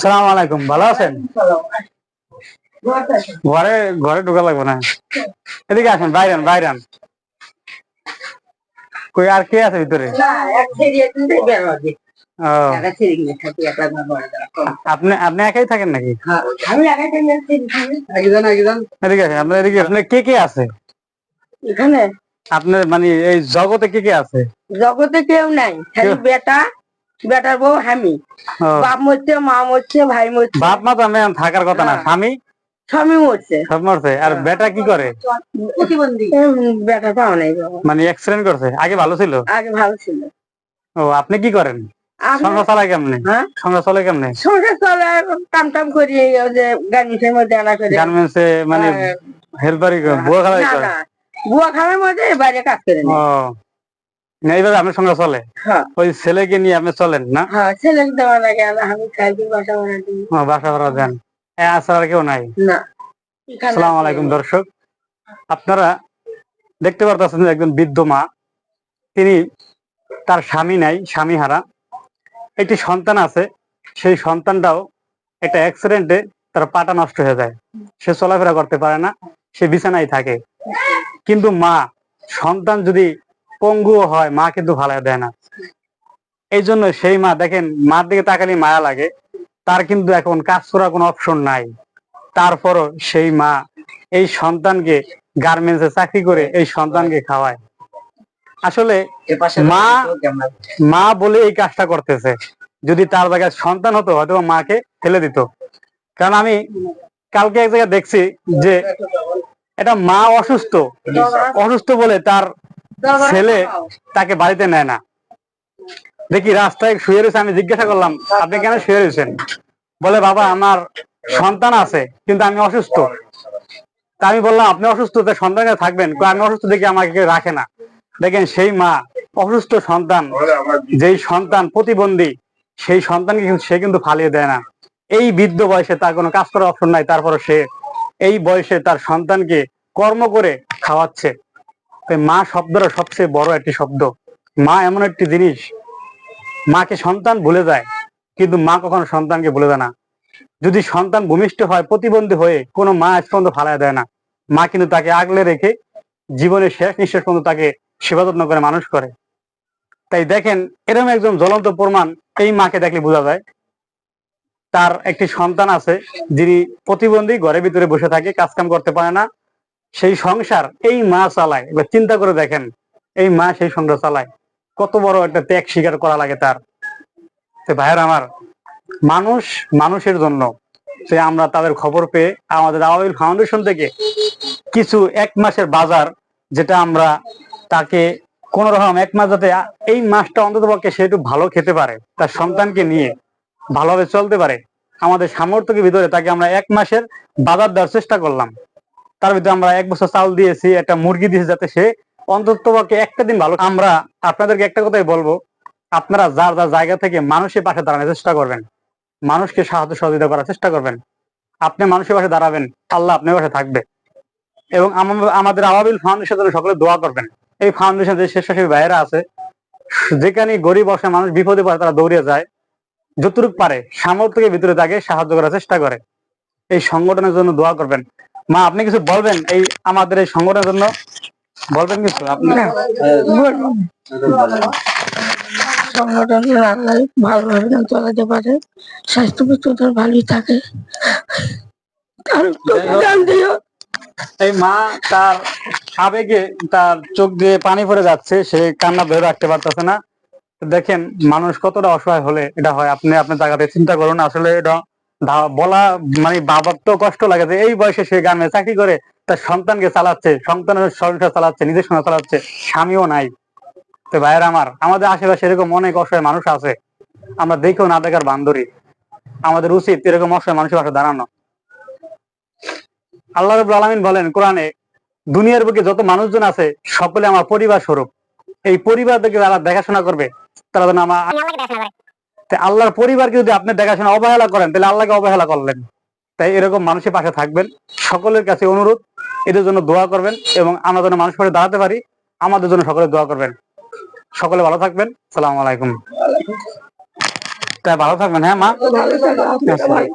সালাম আলাইকুম ভালো আছেন? ঘরে ঘরে ঢোকা লাগবে না। এদিকে আসেন বাইরান বাইরান। কই আর কে আছে ভিতরে? আপনি আপনি একাই থাকেন নাকি? এদিকে আসেন আপনার এদিকে আপনার কে কে আছে? এখানে? আপনার মানে এই জগতে কে কে আছে? জগতে কেউ নাই খালি বেটা বেটার বউ ও, বাপ মরছে মা মরছে ভাই মরছে। বাপ মা তো আমি থাকার কথা না। হ্যাঁ। স্বামী? স্বামী মরছে। সব মরছে। আর বেটা কি করে? প্রতিবন্ধী। বেটা পাও নাই মানে অ্যাক্সিডেন্ট করছে। আগে ভালো ছিল? আগে ভালো ছিল। ও আপনি কি করেন? আমি সংসার চালায় কেমনে? হ্যাঁ? সংসার চলে কেমনে? সংসার চলে কাম টাম করি যে গার্মেন্টসের মধ্যে আনা করে। গার্মেন্টসে মানে হ্যাঁ। হেল্পারি বুয়া খালাই করে? না মধ্যে বাইরে কাজ করে না, এইভাবে আপনার সঙ্গে চলে? হ্যাঁ। ওই ছেলেকে নিয়ে আপনি চলেন না? হ্যাঁ ছেলে দেওয়া লাগে আমি খাই বাসা বানা দিই বাসা ভাড়া দেন। আসার আর কেউ নাই? না। সালাম আলাইকুম দর্শক। আপনারা দেখতে পারতেছেন একজন বৃদ্ধ মা তিনি তার স্বামী নাই স্বামী হারা। একটি সন্তান আছে সেই সন্তানটাও একটা অ্যাক্সিডেন্টে তার পাটা নষ্ট হয়ে যায়। সে চলাফেরা করতে পারে না সে বিছানায় থাকে। কিন্তু মা সন্তান যদি পঙ্গুও হয় মা কিন্তু ভালো দেয় না। এই জন্য সেই মা দেখেন মার দিকে তাকালে মায়া লাগে। তার কিন্তু এখন কাজ করার কোনো অপশন নাই। তারপরও সেই মা এই সন্তানকে গার্মেন্টসে চাকরি করে এই সন্তানকে খাওয়ায়। আসলে মা মা বলে এই কাজটা করতেছে। যদি তার জায়গায় সন্তান হতো হয়তো মাকে ফেলে দিত। কারণ আমি কালকে এক জায়গায় দেখছি যে এটা মা অসুস্থ। অসুস্থ বলে তার ছেলে তাকে বাড়িতে নেয় না। দেখি রাস্তায় শুয়ে রয়েছে আমি জিজ্ঞাসা করলাম আপনি কেন শুয়ে রয়েছেন? বলে বাবা আমার সন্তান আছে কিন্তু আমি অসুস্থ। তা আমি বললাম আপনি অসুস্থ তো সন্তানে থাকবেন? আমি অসুস্থ দেখে আমাকে রাখে না। দেখেন সেই মা অসুস্থ সন্তান যেই সন্তান প্রতিবন্ধী সেই সন্তানকে কিন্তু সে কিন্তু ফালিয়ে দেয় না। এই বৃদ্ধ বয়সে তার কোনো কাজ করার অপশন নাই তারপরে সে এই বয়সে তার সন্তানকে কর্ম করে খাওয়াচ্ছে। তাই মা শব্দটা সবচেয়ে বড় একটি শব্দ। মা এমন একটি জিনিস, মাকে সন্তান ভুলে যায়, কিন্তু মা কখনো সন্তানকে ভুলে যায় না। যদি সন্তান ভূমিষ্ঠ হয়, প্রতিবন্ধী হয়ে কোনো মা আজ পর্যন্ত ফালায় দেয় না। মা কিন্তু তাকে আগলে রেখে জীবনের শেষ নিঃশ্বাস পর্যন্ত তাকে সেবা যত্ন করে মানুষ করে। তাই দেখেন এরকম একজন জ্বলন্ত প্রমাণ এই মাকে দেখলে বোঝা যায়। তার একটি সন্তান আছে, যিনি প্রতিবন্ধী ঘরের ভিতরে বসে থাকে, কাজকাম করতে পারে না সেই সংসার এই মা চালায়। এবার চিন্তা করে দেখেন, এই মা সেই সংসার চালায়। কত বড় একটা ত্যাগ স্বীকার করা লাগে তার। ভাইয়ের আমার, মানুষ মানুষের জন্য সে আমরা তাদের খবর পেয়ে আমাদের আওয়ামী ফাউন্ডেশন থেকে কিছু এক মাসের বাজার যেটা আমরা তাকে কোন রকম এক মাস যাতে এই মাসটা অন্তত পক্ষে সে একটু ভালো খেতে পারে, তার সন্তানকে নিয়ে ভালোভাবে চলতে পারে, আমাদের সামর্থ্যের ভিতরে তাকে আমরা এক মাসের বাজার দেওয়ার চেষ্টা করলাম। তার ভিতরে আমরা এক বছর চাল দিয়েছি, একটা মুরগি দিয়েছি যাতে সে অন্তত একটা দিন ভালো আমরা আপনাদেরকে একটা কথাই বলব, আপনারা যার যার জায়গা থেকে মানুষের পাশে দাঁড়ানোর চেষ্টা করবেন, মানুষকে সাহায্য সহযোগিতা করার চেষ্টা করবেন, আপনি মানুষের পাশে দাঁড়াবেন, আল্লাহ আপনার পাশে থাকবে। এবং আমাদের আওয়াবিল ফাউন্ডেশন সকলে দোয়া করবেন। এই ফাউন্ডেশন যে স্বেচ্ছাসেবী ভাইয়েরা আছে, যেখানে গরিব অসে মানুষ বিপদে পড়ে তারা দৌড়িয়ে যায়, যতটুকু পারে সামর্থ্যের ভিতরে তাকে সাহায্য করার চেষ্টা করে। এই সংগঠনের জন্য দোয়া করবেন। মা আপনি কিছু বলবেন এই আমাদের এই সংগঠনের জন্য? বলবেন কিছু? আপনি সংগঠন আল্লাহ ভালোভাবে চালাতে পারে স্বাস্থ্য প্রচুর ভালোই থাকে। এই মা তার আবেগে তার চোখ দিয়ে পানি পড়ে যাচ্ছে সে কান্না ধরে রাখতে পারতেছে না। দেখেন মানুষ কতটা অসহায় হলে এটা হয়। আপনি আপনার জায়গাতে চিন্তা করুন আসলে এটা বলা মানে বাবার তো কষ্ট লাগে যে এই বয়সে সে গ্রামে চাকরি করে, তার সন্তানকে চালাচ্ছে, সন্তানের সংসার চালাচ্ছে, নিজের সংসার চালাচ্ছে, স্বামীও নাই। তো ভাইয়ের আমার, আমাদের আশেপাশে এরকম অনেক অসহায় মানুষ আছে, আমরা দেখেও না দেখার বান্ধবী আমাদের উচিত এরকম অসহায় মানুষের পাশে দাঁড়ানো। আল্লাহ রবুল আলমিন বলেন কোরআনে, দুনিয়ার বুকে যত মানুষজন আছে, সকলে আমার পরিবার স্বরূপ। এই পরিবার থেকে যারা দেখাশোনা করবে, তারা যেন আমার তা আল্লাহর পরিবারকে যদি আপনি দেখাশোনা অবহেলা করেন তাহলে আল্লাহকে অবহেলা করলেন। তাই এরকম মানুষের পাশে থাকবেন। সকলের কাছে অনুরোধ এদের জন্য দোয়া করবেন এবং আমরা যেন মানুষ পরে দাঁড়াতে পারি আমাদের জন্য সকলে দোয়া করবেন। সকলে ভালো থাকবেন। সালাম আলাইকুম। তাই ভালো থাকবেন হ্যাঁ মা?